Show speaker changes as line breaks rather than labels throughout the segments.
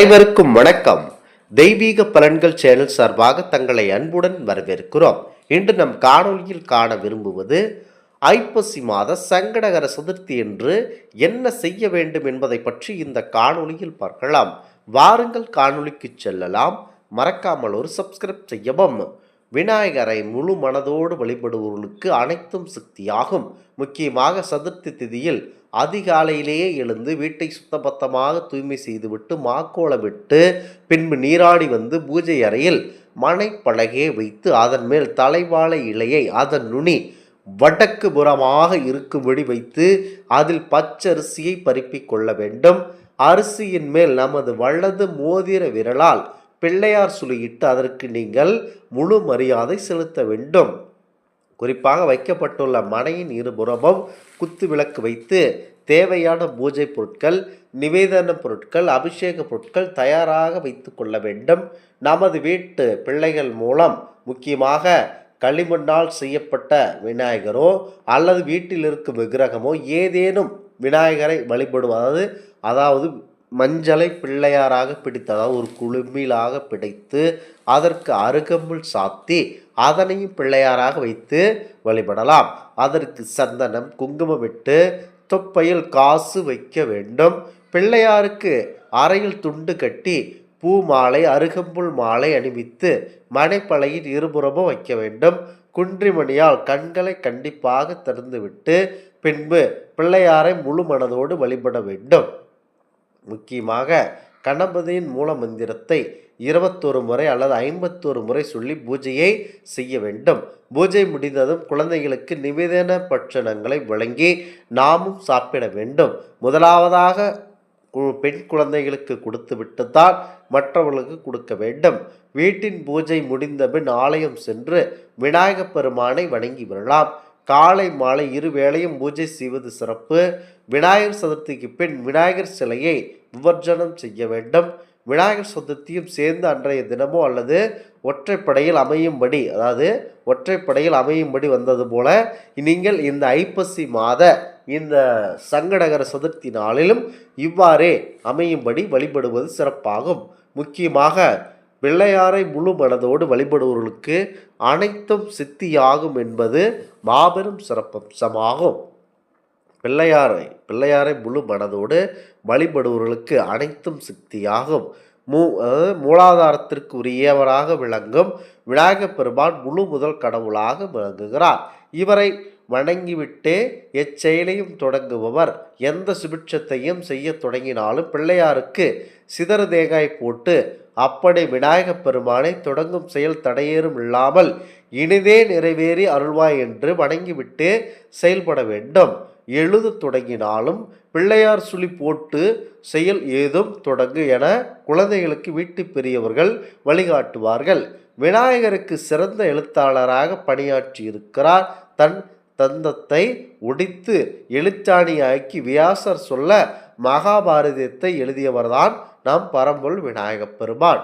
அனைவருக்கும் வணக்கம். தெய்வீக பலன்கள் சேனல் சார்பாக தங்களை அன்புடன் வரவேற்கிறோம். இன்று நம் காணொளியில் காண விரும்புவது ஐப்பசி மாத சங்கடகர சதுர்த்தி என்று என்ன செய்ய வேண்டும் என்பதை பற்றி இந்த காணொலியில் பார்க்கலாம். வாருங்கள் காணொலிக்கு செல்லலாம். மறக்காமல் ஒரு சப்ஸ்கிரைப் செய்யவும். விநாயகரை முழு மனதோடு வழிபடுபவர்களுக்கு அனைத்தும் சக்தியாகும். முக்கியமாக சதுர்த்தி திதியில் அதிகாலையிலேயே எழுந்து வீட்டை சுத்தபத்தமாக தூய்மை செய்துவிட்டு மாக்கோலமிட்டு பின்பு நீராடி வந்து பூஜை அறையில் மனைப்பலகையை வைத்து அதன் மேல் தலைவாழை இலையை அதன் நுனி வடக்கு புறமாக இருக்கும்படி வைத்து அதில் பச்சரிசியை பரப்பிக் கொள்ள வேண்டும். அரிசியின் மேல் நமது வலது மோதிர விரலால் பிள்ளையார் சுழியிட்டு அதற்கு நீங்கள் முழு மரியாதை செலுத்த வேண்டும். குறிப்பாக வைக்கப்பட்டுள்ள மனையின் இருபுறமும் குத்து விளக்கு வைத்து தேவையான பூஜை பொருட்கள் நிவேதன பொருட்கள் அபிஷேக பொருட்கள் தயாராக வைத்து கொள்ள வேண்டும். நமது வீட்டு பிள்ளைகள் மூலம் முக்கியமாக களிமண்ணால் செய்யப்பட்ட விநாயகரோ அல்லது வீட்டில் இருக்கும் விக்கிரகமோ ஏதேனும் விநாயகரை வழிபடுவது அதாவது மஞ்சளை பிள்ளையாராக பிடித்து அதாவது ஒரு குழுமிலாக பிடித்து அதற்கு அருகம்புல் சாத்தி அதனையும் பிள்ளையாராக வைத்து வழிபடலாம். அதற்கு சந்தனம் குங்குமம் விட்டு தொப்பையில் காசு வைக்க வேண்டும். பிள்ளையாருக்கு அறையில் துண்டு கட்டி பூ மாலை அருகம்புல் மாலை அணிவித்து மனைப்பலையின் இருபுறமும் வைக்க வேண்டும். குன்றிமணியால் கண்களை கண்டிப்பாக திறந்துவிட்டு பின்பு பிள்ளையாரை முழு மனதோடு வழிபட வேண்டும். முக்கியமாக கணபதியின் மூல மந்திரத்தை இருபத்தொரு முறை அல்லது ஐம்பத்தொரு முறை சொல்லி பூஜையை செய்ய வேண்டும். பூஜை முடிந்ததும் குழந்தைகளுக்கு நிவேதன பட்சணங்களை வழங்கி நாமும் சாப்பிட வேண்டும். முதலாவதாக கு- பெண் குழந்தைகளுக்கு கொடுத்து விட்டுத்தான் மற்றவர்களுக்கு கொடுக்க வேண்டும். வீட்டின் பூஜை முடிந்தபின் ஆலயம் சென்று விநாயகப் பெருமானை வணங்கி வரலாம். காலை மாலை இரு வேளையும் பூஜை செய்வது சிறப்பு. விநாயகர் சதுர்த்திக்கு பின் விநாயகர் சிலையை விவர்ஜனம் செய்ய வேண்டும். விநாயகர் சதுர்த்தியும் சேர்ந்து அன்றைய தினமோ அல்லது ஒற்றைப்படையில் அமையும்படி அதாவது ஒற்றைப்படையில் அமையும்படி வந்தது போல நீங்கள் இந்த ஐப்பசி மாத இந்த சங்கடகர சதுர்த்தி நாளிலும் இவ்வாறே அமையும்படி வழிபடுவது சிறப்பாகும். முக்கியமாக பிள்ளையாரை முழு மனதோடு வழிபடுவர்களுக்கு அனைத்தும் சித்தியாகும் என்பது மாபெரும் சிறப்பம்சமாகும் பிள்ளையாரை பிள்ளையாரை முழு மனதோடு வழிபடுவர்களுக்கு அனைத்தும் சித்தியாகும். மூ அதாவது மூலாதாரத்திற்கு உரியவராக விளங்கும் விநாயகப் பெருமான் முழு முதல் கடவுளாக விளங்குகிறார். இவரை வணங்கிவிட்டே எச்செயலையும் தொடங்குபவர். எந்த சுபிட்சத்தையும் செய்ய தொடங்கினாலும் பிள்ளையாருக்கு சிதறு தேங்காய் போட்டு அப்படி விநாயகப் பெருமானை தொடங்கும் செயல் தடையேறும் இல்லாமல் இனிதே நிறைவேறி அருள்வாய் என்று வணங்கிவிட்டு செயல்பட வேண்டும். எழுத தொடங்கினாலும் பிள்ளையார் சுழி போட்டு செயல் ஏதும் தொடங்கு என குழந்தைகளுக்கு வீட்டு பெரியவர்கள் வழிகாட்டுவார்கள். விநாயகருக்கு சிறந்த எழுத்தாளராக பணியாற்றி இருக்கிறார் தன் தந்தத்தை உடைத்து எழுத்தாணியாக்கி வியாசர் சொல்ல மகாபாரதத்தை எழுதியவர்தான் நம் பரம்பொல் விநாயகப் பெருமான்.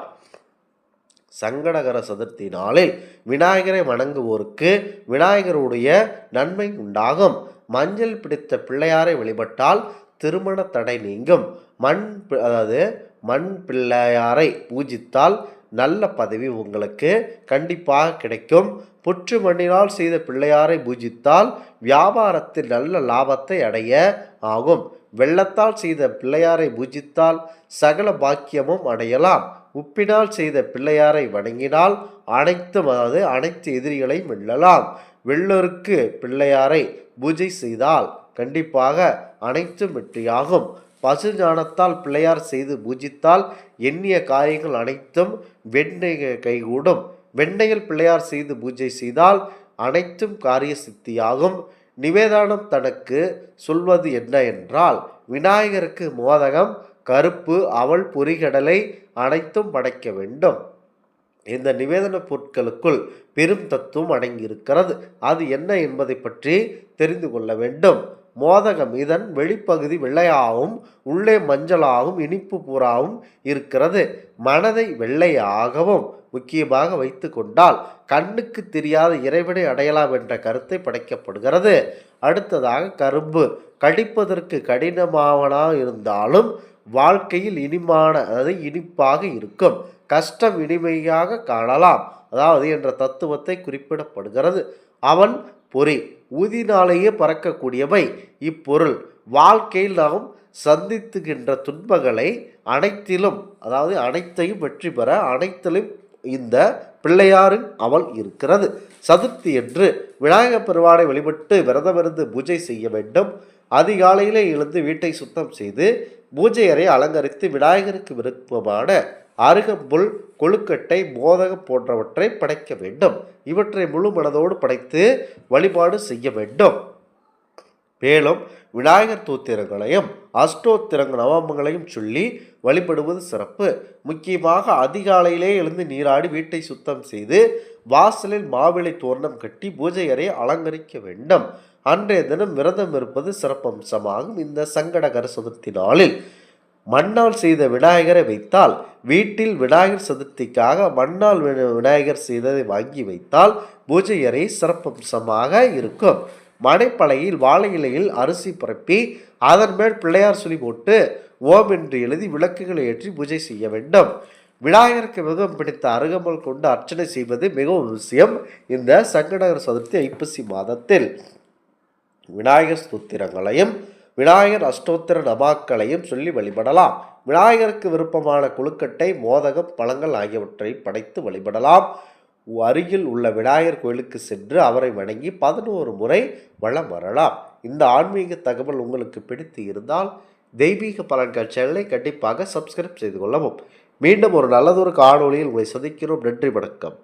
சங்கடகர சதுர்த்தி நாளில் விநாயகரை வணங்குவோருக்கு விநாயகருடைய நன்மை உண்டாகும். மஞ்சள் பிடித்த பிள்ளையாரை வழிபட்டால் திருமண தடை நீங்கும். மண் அதாவது மண் பிள்ளையாரை பூஜித்தால் நல்ல பதவி உங்களுக்கு கண்டிப்பாக கிடைக்கும். புற்று மண்ணினால் செய்த பிள்ளையாரை பூஜித்தால் வியாபாரத்தில் நல்ல லாபத்தை அடைய ஆகும். வெள்ளத்தால் செய்த பிள்ளையாரை பூஜித்தால் சகல பாக்கியமும் அடையலாம். உப்பினால் செய்த பிள்ளையாரை வணங்கினால் அனைத்தும் அதாவது அனைத்து எதிரிகளையும் வெல்லலாம். வெள்ளருக்கு பிள்ளையாரை பூஜை செய்தால் கண்டிப்பாக அனைத்தும் வெற்றியாகும். பசு ஞானத்தால் பிள்ளையார் செய்து பூஜித்தால் எண்ணிய காரியங்கள் அனைத்தும் வெண்ணெய் கைகூடும். வெண்ணையில் பிள்ளையார் செய்து பூஜை செய்தால் அனைத்தும் காரிய சித்தியாகும் நிவேதானம் தனக்கு சொல்வது என்ன என்றால் விநாயகருக்கு மோதகம் கருப்பு அவள் பொரிகடலை அனைத்தும் படைக்க வேண்டும். இந்த நிவேதன பொருட்களுக்குள் பெரும் தத்துவம் அடங்கியிருக்கிறது. அது என்ன என்பதை பற்றி தெரிந்து கொள்ள வேண்டும். மோதகம். இதன் வெளிப்பகுதி வெள்ளையாகவும் உள்ளே மஞ்சளாகவும் இனிப்பு பூராவும் இருக்கிறது. மனதை வெள்ளையாகவும் முக்கியமாக வைத்து கொண்டால் கண்ணுக்கு தெரியாத இறைவனை அடையலாம் என்ற கருத்தை படைக்கப்படுகிறது. அடுத்ததாக கரும்பு. கடிப்பதற்கு கடினமாவனாக இருந்தாலும் வாழ்க்கையில் இனிமான அதாவது இனிப்பாக இருக்கும். கஷ்டம் இனிமையாக காணலாம். அதாவது என்ற தத்துவத்தை குறிப்பிடப்படுகிறது. அவன் பொறி. ஊதினாலேயே பறக்கக்கூடியவை. இப்பொருள் வாழ்க்கையில் நாம் சந்தித்துகின்ற துன்பங்களை அனைத்திலும் அதாவது அனைத்தையும் வெற்றி பெற அனைத்திலும் இந்த பிள்ளையாரின் அவள் இருக்கிறது. சதுர்த்தி என்று விநாயகப் பெருமானை வழிபட்டு விரதமிருந்து பூஜை செய்ய வேண்டும். அதிகாலையிலே எழுந்து வீட்டை சுத்தம் செய்து பூஜை அறை அலங்கரித்து விநாயகருக்கு விருப்பமான அருகம்புல் கொழுக்கட்டை மோதகம் போன்றவற்றை படைக்க வேண்டும். இவற்றை முழு மனதோடு படைத்து வழிபாடு செய்ய வேண்டும். மேலும் விநாயகர் தூத்திரங்களையும் அஷ்டோத்திரங்க நவமங்களையும் சொல்லி வழிபடுவது சிறப்பு. முக்கியமாக அதிகாலையிலே எழுந்து நீராடி வீட்டை சுத்தம் செய்து வாசலில் மாவிளை தோரணம் கட்டி பூஜை அறையை அலங்கரிக்க வேண்டும். அன்றைய தினம் விரதம் இருப்பது சிறப்பம்சமாகும். இந்த சங்கடகர சதுர்த்தி நாளில் மண்ணால் செய்த விநாயகரை வைத்தால் வீட்டில் விநாயகர் சதுர்த்திக்காக மண்ணால் விநாயகர் செய்ததை வாங்கி வைத்தால் பூஜை அறை சிறப்பம்சமாக இருக்கும். மடைப்பலையில் வாழை இலையில் அரிசி பரப்பி அதன் மேல் பிள்ளையார் சொல்லி போட்டு ஓம் என்று எழுதி விளக்குகளை ஏற்றி பூஜை செய்ய வேண்டும். விநாயகருக்கு மிகவும் பிடித்த அருகமல் கொண்டு அர்ச்சனை செய்வது மிகவும் அவசியம். இந்த சங்கடகர சதுர்த்தி ஐப்பசி மாதத்தில் விநாயகர் ஸ்தோத்திரங்களையும் விநாயகர் அஷ்டோத்திர நபாக்களையும் சொல்லி வழிபடலாம். விநாயகருக்கு விருப்பமான கொழுக்கட்டை மோதகம் பழங்கள் ஆகியவற்றை படைத்து வழிபடலாம். அருகில் உள்ள விநாயகர் கோயிலுக்கு சென்று அவரை வணங்கி பதினோரு முறை வலம் வரலாம். இந்த ஆன்மீக தகவல் உங்களுக்கு பிடித்து இருந்தால் தெய்வீக பலன்கள் சேனலை கண்டிப்பாக சப்ஸ்கிரைப் செய்து கொள்ளவும். மீண்டும் ஒரு நல்லதொரு காணொலியில் உங்களை சந்திக்கிறோம். நன்றி வணக்கம்.